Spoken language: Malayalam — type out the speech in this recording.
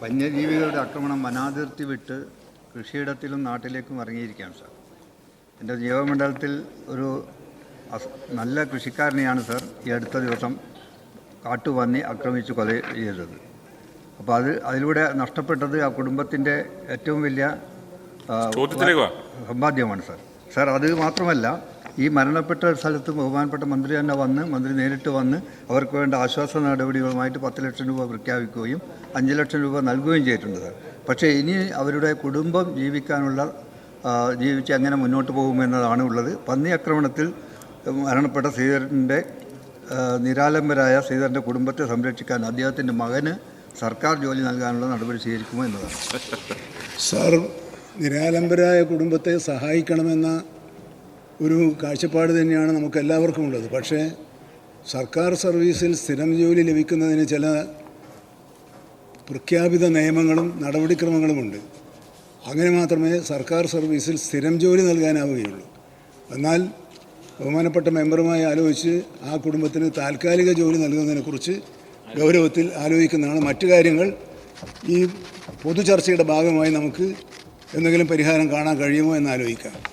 വന്യജീവികളുടെ ആക്രമണം വനാതിർത്തി വിട്ട് കൃഷിയിടത്തിലും നാട്ടിലേക്കും ഇറങ്ങിയിരിക്കുകയാണ് സാർ. എന്റെ ജീവമണ്ഡലത്തിൽ ഒരു നല്ല കൃഷിക്കാരനെയാണ് സാർ ഈ അടുത്ത ദിവസം കാട്ടുപന്നി ആക്രമിച്ച് കൊല ചെയ്തത്. അപ്പോൾ അത് അതിലൂടെ നഷ്ടപ്പെട്ടത് ആ കുടുംബത്തിന്റെ ഏറ്റവും വലിയ സമ്പാദ്യമാണ് സാർ. സാർ അത് മാത്രമല്ല ഈ മരണപ്പെട്ട സ്ഥലത്ത് ബഹുമാനപ്പെട്ട മന്ത്രി തന്നെ വന്ന് മന്ത്രി നേരിട്ട് വന്ന് അവർക്ക് വേണ്ട ആശ്വാസ നടപടികളുമായിട്ട് പത്ത് ലക്ഷം രൂപ പ്രഖ്യാപിക്കുകയും അഞ്ച് ലക്ഷം രൂപ നൽകുകയും ചെയ്തിട്ടുണ്ട് പക്ഷേ ഇനി അവരുടെ കുടുംബം ജീവിക്കാനുള്ള ജീവിച്ച് എങ്ങനെ മുന്നോട്ട് പോകുമെന്നതാണ് ഉള്ളത്. പന്നി ആക്രമണത്തിൽ മരണപ്പെട്ട ശ്രീധരന്റെ നിരാലംബരായ ശ്രീധരന്റെ കുടുംബത്തെ സംരക്ഷിക്കാൻ അദ്ദേഹത്തിന്റെ മകന് സർക്കാർ ജോലി നൽകാനുള്ള നടപടി സ്വീകരിക്കുമോ എന്നതാണ്. സാർ നിരാലംബരായ കുടുംബത്തെ സഹായിക്കണമെന്ന ഒരു കാഴ്ചപ്പാട് തന്നെയാണ് നമുക്ക് എല്ലാവർക്കും ഉള്ളത്. പക്ഷേ സർക്കാർ സർവീസിൽ സ്ഥിരം ജോലി ലഭിക്കുന്നതിന് ചില പ്രഖ്യാപിത നിയമങ്ങളും നടപടിക്രമങ്ങളുമുണ്ട്. അങ്ങനെ മാത്രമേ സർക്കാർ സർവീസിൽ സ്ഥിരം ജോലി നൽകാനാവുകയുള്ളൂ. എന്നാൽ ബഹുമാനപ്പെട്ട മെമ്പറുമായി ആലോചിച്ച് ആ കുടുംബത്തിന് താൽക്കാലിക ജോലി നൽകുന്നതിനെക്കുറിച്ച് ഗൗരവത്തിൽ ആലോചിക്കുന്നതാണ് മറ്റു കാര്യങ്ങൾ. ഈ പൊതുചർച്ചയുടെ ഭാഗമായി നമുക്ക് എന്തെങ്കിലും പരിഹാരം കാണാൻ കഴിയുമോ എന്ന് ആലോചിക്കാം.